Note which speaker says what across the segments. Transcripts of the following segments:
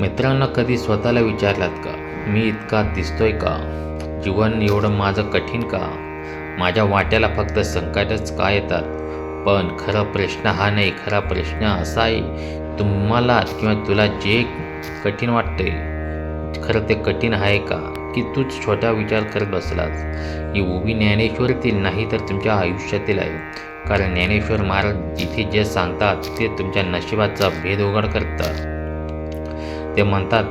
Speaker 1: मित्रांनो कधी स्वतःला विचारलात का? मी इतका दिसतोय का? जीवन एवढं माझं कठीण का? माझ्या वाट्याला फक्त संकटच का येतात? पण खरा प्रश्न हा नाही. खरा प्रश्न असा आहे तुम्हाला किंवा तुला जे कठीण वाटते खरं ते कठीण आहे का? की तूच छोटा विचार करत बसलास? ही उभी ज्ञानेश्वरीतील नाही तर तुमच्या आयुष्यातील आहे. कारण ज्ञानेश्वर महाराज जिथे जे सांगतात ते तुमच्या नशिबाचा भेद उघड करतात. ते म्हणतात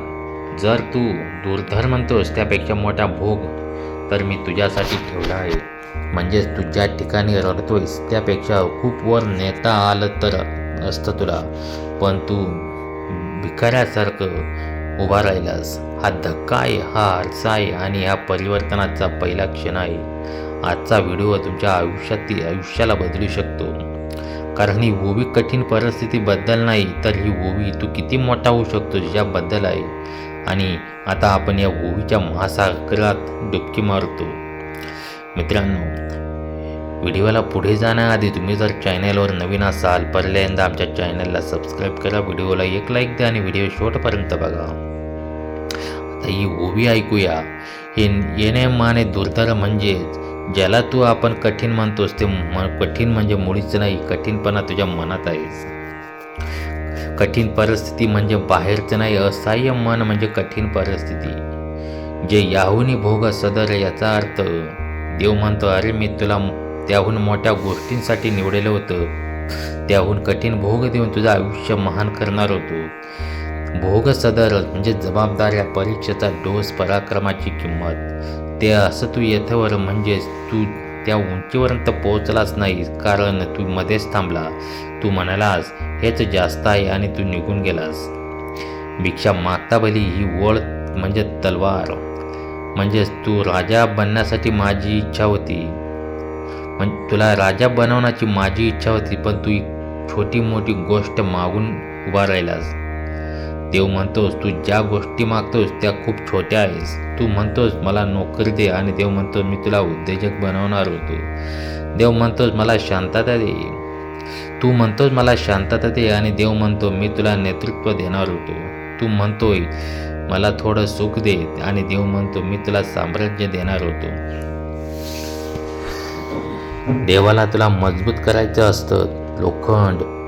Speaker 1: जर तू दुर्धर म्हणतोस त्यापेक्षा मोठा भोग तर मी तुझ्यासाठी ठेवला आहे. म्हणजेच तू ज्या ठिकाणी रडतोयस त्यापेक्षा खूप वर नेता आलं तर असतं तुला. पण तू भिकाऱ्यासारखं उभा राहिलास. हा धक्का आहे हा आरसा आहे आणि ह्या परिवर्तनाचा पहिला क्षण आहे. आजचा व्हिडिओ तुमच्या आयुष्यातील आयुष्याला बदलू शकतो. कारण ही ओवी कठीण परिस्थितीबद्दल नाही तर ही ओवी तू किती मोठा होऊ शकतो याबद्दल आहे? आणि आता आपण या ओवीच्या महासागरात डुबकी मारतो. मित्रांनो व्हिडिओला पुढे जाण्याआधी तुम्ही जर चॅनलवर नवीन असाल पहिल्यांदा आमच्या चॅनलला सबस्क्राईब करा व्हिडिओला एक लाईक द्या आणि व्हिडिओ शेवटपर्यंत बघा. आता ही ओवी ऐकूया. हे येणे माने दुर्धर म्हणजेच ज्याला तू आपण कठीण म्हणतोस ते म कठीण म्हणजे मुळीच नाही कठीणपणा तुझ्या मनात आहेस कठीण परिस्थिती म्हणजे बाहेरचं नाही असहाय्य मन म्हणजे कठीण परिस्थिती. जे याहूनी भोग सदर याचा अर्थ देव म्हणतो अरे मी तुला त्याहून मोठ्या गोष्टींसाठी निवडलेलं होतं. त्याहून कठीण भोग देऊन तुझं आयुष्य महान करणार होतो. भोग सदर म्हणजे जबाबदाऱ्या परीक्षेचा डोस पराक्रमाची किंमत. ते असं तू येथवर म्हणजेच तू त्या उंचीपर्यंत पोहोचलाच नाही कारण तू मध्येच थांबला. तू म्हणालास हेच जास्त आहे आणि तू निघून गेलास. भिक्षा मागता भली ही ओळ म्हणजे तलवार. म्हणजेच तू राजा बनण्यासाठी माझी इच्छा होती. म्हणजे तुला राजा बनवण्याची माझी इच्छा होती पण तू छोटी मोठी गोष्ट मागून उभा राहिलास. देव म्हणतोस तू ज्या गोष्टी मागतोस त्या खूप छोट्या आहेस. तू म्हणतोस मला नोकरी दे आणि देव म्हणतो मी तुला उद्योजक बनवणार होतो. देव म्हणतोस मला शांतता दे. तू म्हणतोस मला शांतता दे आणि देव म्हणतो मी तुला नेतृत्व देणार होतो. तू म्हणतोय मला थोडं सुख दे आणि देव म्हणतो मी तुला साम्राज्य देणार होतो. देवाला तुला मजबूत करायचं असतं लोखंड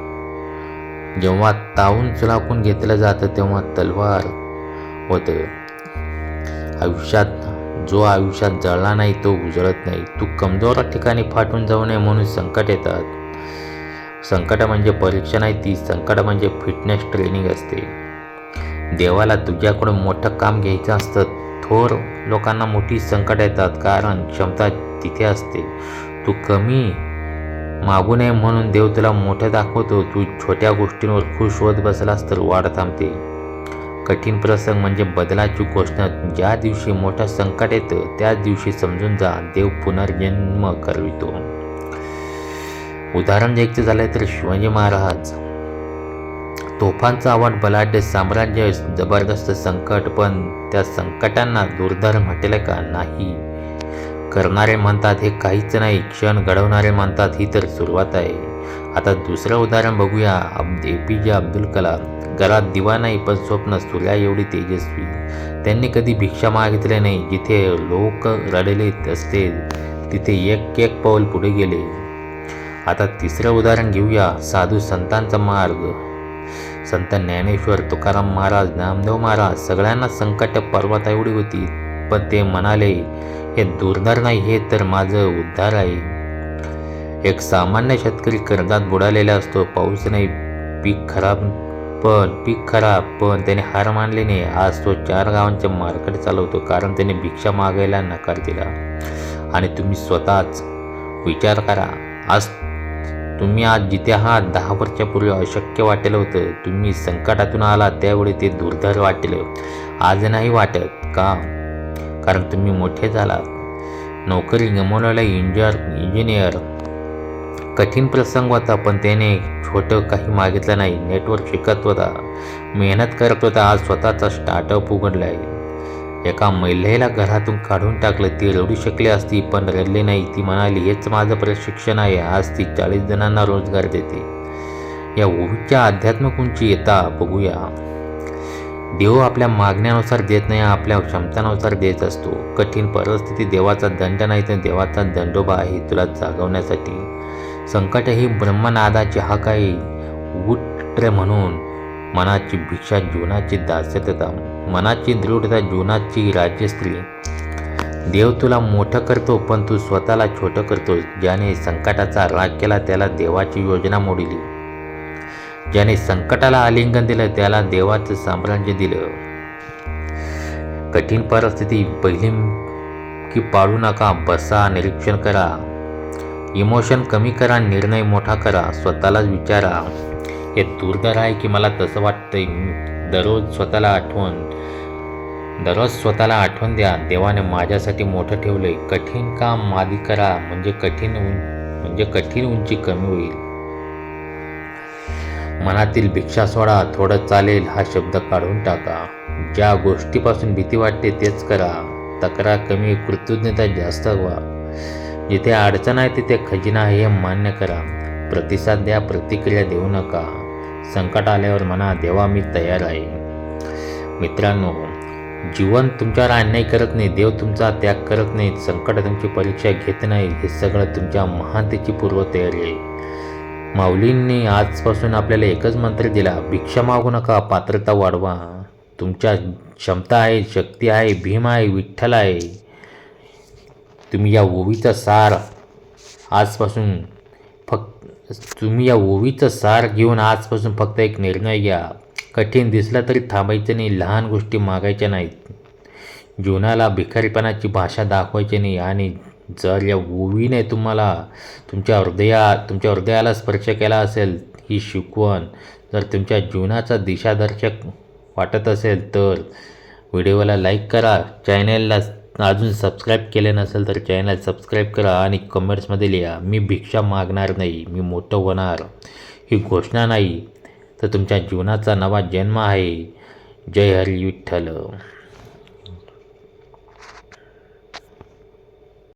Speaker 1: जेव्हा तावून चुलाकून घेतलं जातं तेव्हा तलवार होते. आयुष्यात जो आयुष्यात जळला नाही तो उजळत नाही. तू कमजोर ठिकाणी फाटून जाऊ नये म्हणून संकट येतात. संकट म्हणजे परीक्षा नाही ती संकट म्हणजे फिटनेस ट्रेनिंग असते. देवाला तुझ्याकडून मोठं काम घ्यायचं असतं. थोर लोकांना मोठी संकट येतात कारण क्षमता तिथे असते. तू कमी मागू नये म्हणून देव तुला मोठं दाखवतो. तू छोट्या गोष्टींवर खुश होत बसलास तर वाढ थांबते. कठीण प्रसंग म्हणजे बदलाची घोषणा. ज्या दिवशी मोठं संकट येतं त्याच दिवशी समजून जा देव पुनर्जन्म करवितो. उदाहरण द्यायचं झालं तर शिवाजी महाराज. तोफांचा आवाज बलाढ्य साम्राज्य जबरदस्त संकट पण त्या संकटांना दुर्धर म्हटलं का? नाही. करणारे म्हणतात हे काहीच नाही. क्षण घडवणारे म्हणतात ही तर सुरुवात आहे. आता दुसरं उदाहरण बघूया. अब ए पी जे अब्दुल कलाम. घरात दिवा नाही पण स्वप्न सूर्या एवढी तेजस्वी. त्यांनी कधी भिक्षा मागितले नाही. जिथे लोक रडले असते तिथे एक एक पाऊल पुढे गेले. आता तिसरं उदाहरण घेऊया. साधू संतांचा मार्ग. संत ज्ञानेश्वर तुकाराम महाराज नामदेव महाराज सगळ्यांना संकट पर्वत एवढी होती. पण ते म्हणाले हे दुर्धर नाही हे तर माझं उद्धार आहे. एक सामान्य शेतकरी कर्जात बुडालेला असतो. पाऊस नाही पीक खराब पण पीक खराब पण त्याने हार मानले नाही. आज तो चार गावांचे मार्केट चालवतो कारण त्याने भिक्षा मागायला नकार दिला. आणि तुम्ही स्वतःच विचार करा. आज तुम्ही आज जिथे आहात दहा वर्षापूर्वी अशक्य वाटलं होतं. तुम्ही संकटातून आला त्यावेळी ते दुर्धर वाटलं. आज नाही वाटत का? कारण तुम्ही मोठे झाला नोकरी गमवलेला इंजिनियर इंजिनियर कठीण प्रसंग होता पण त्याने छोटं काही मागितलं नाही. नेटवर्क शिकत होता. मेहनत करत होता. आज स्वतःचा स्टार्टअप उघडला आहे एका महिलेला घरातून काढून टाकलं. ती रडू शकली असती पण रडली नाही. ती म्हणाली हेच माझं प्रशिक्षण आहे. आज ती चाळीस जणांना रोजगार देते. या ओवीच्या आध्यात्मिक उंची येता. बघूया. देव आपल्या मागण्यानुसार देत नाही आपल्या क्षमतानुसार देत असतो. कठीण परिस्थिती देवाचा दंड नाही तर देवाचा दंडोबा आहे तुला जागवण्यासाठी. संकट ही ब्रह्मनादाची हाक आहे उट्र म्हणून मनाची भिक्षा जीवनाची दास्यता मनाची दृढता जीवनाची राज्यस्त्री. देव तुला मोठं करतो पण तू स्वतःला छोटं करतो ज्याने संकटाचा राग केला त्याला देवाची योजना मोडली. ज्याने संकटाला आलिंगन दिलं त्याला देवाचं साम्राज्य दिलं. कठीण परिस्थिती पहिली की पाळू नका बसा निरीक्षण करा. इमोशन कमी करा निर्णय मोठा करा स्वतःलाच विचारा. हे दुर्धर आहे की मला तसं वाटतंय. दररोज स्वतःला आठवण दररोज स्वतःला आठवण द्या. देवाने माझ्यासाठी मोठं ठेवलंय. कठीण काम मादी करा म्हणजे कठीण उं म्हणजे कठीण उंची कमी होईल. मनातील भिक्षा सोडा थोडं चालेल हा शब्द काढून टाका. ज्या गोष्टीपासून भीती वाटते तेच करा. तक्रार कमी कृतज्ञता जास्त व्हा. जिथे अडचण आहे तिथे खजिना आहे हे मान्य करा. प्रतिसाद द्या प्रतिक्रिया देऊ नका. संकट आल्यावर म्हणा देवा मी तयार आहे. मित्रांनो जीवन तुमच्यावर अन्याय करत नाही देव तुमचा त्याग करत नाही संकट तुमची परीक्षा घेत नाही हे सगळं तुमच्या महानतेची पूर्वतयारी आहे. माऊलींनी आजपासून आपल्याला एकच मंत्र दिला भिक्षा मागू नका पात्रता वाढवा. तुमच्या क्षमता आहे शक्ती आहे भीम आहे विठ्ठल आहे. तुम्ही या ओवीचा सार आजपासून फक्त तुम्ही या ओवीचा सार घेऊन आजपासून फक्त एक निर्णय घ्या. कठीण दिसला तरी थांबायचं नाही लहान गोष्टी मागायच्या नाहीत. जीवनाला भिकारीपणाची भाषा दाखवायची नाही आणि जर या ओवीने तुम्हाला तुमच्या हृदया तुमच्या हृदयाला स्पर्श केला असेल ही शिकवण जर तुमच्या जीवनाचा दिशादर्शक वाटत असेल तर व्हिडिओला लाईक करा. चॅनेलला अजून सबस्क्राईब केले नसेल तर चॅनल सबस्क्राईब करा आणि कमेंट्समध्ये लिहा मी भिक्षा मागणार नाही मी मोठं होणार. ही घोषणा नाही. तर तुमच्या जीवनाचा नवा जन्म आहे. जय हरी विठ्ठल.